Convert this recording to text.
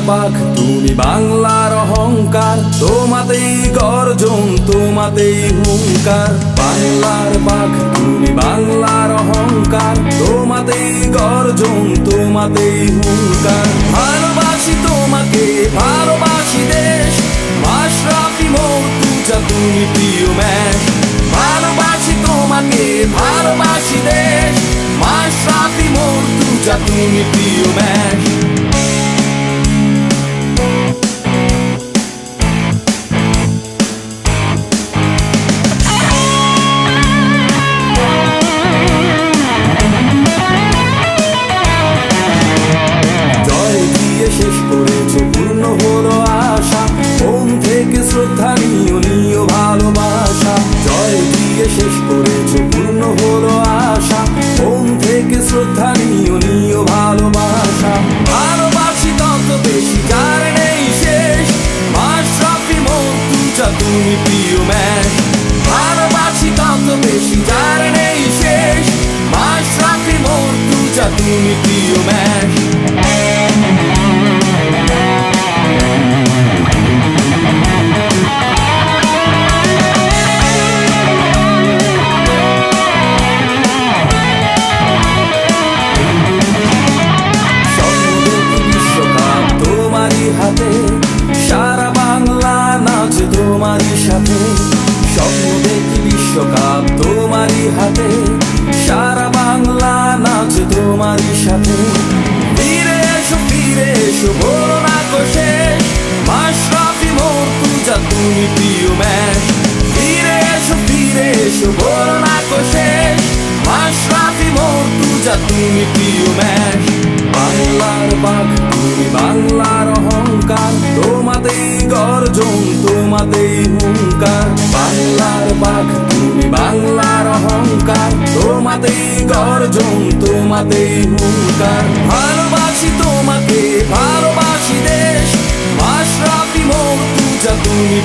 বাঘ, তুমি বাংলার অহংকার। তোমাতেই গর্জন, তোমাতেই হুঙ্কার। বাংলার বাঘ, তুমি বাংলার অহংকার। তোমাতেই গর্জন, তোমাতেই হুঙ্কার। ভালোবাসি তোমাকে, ভালোবাসি দেশ। মাশরাফি মৌতুজা তুমি প্রিয় ম্যাচ ভালোবাসি তোমাকে, ভালোবাসি দেশ। মাশরাফি মৌতুজা তুমি প্রিয় ম্যাচ শ্রদ্ধা নিও নিও ভালোবাসা। জয় দিয়ে শেষ করেছ, পূর্ণ হলো আশা। মন থেকে শ্রদ্ধা নিও নিও ভালোবাসা। ভালোবাসি তত বেশি যার নেই শেষ। মাশরাফি মন্তুজা, তুমি প্রিয় ম্যাচ। ভালোবাসি তত বেশি যার নেই শেষ। মাশরাফি মন্তুজা, তুমি প্রিয় ম্যাচ। হাতে সারা বাংলা নাচে তোমারই সাথে। ফিরে এসো ফিরে এসো, বলো না কোষে মাশরাফি মর্তুজা তুমি প্রিয় ম্যাচ ফিরে এসো ফিরে এসো, বলো না কোষে মাশরাফি মর্তুজা তুমি প্রিয় ম্যাচ বাংলার বাঘ, তুমি বাংলার অহংকার। তোমাতেই গর্জন তোমাতেই হুঙ্কার। বাংলার বাঘ বাংলার অহংকার তোমাতেই গর্জন তোমাতেই হুঙ্কার। ভালোবাসি তোমাকে ভালোবাসি দেশ মাশরাফি পূজা তুমি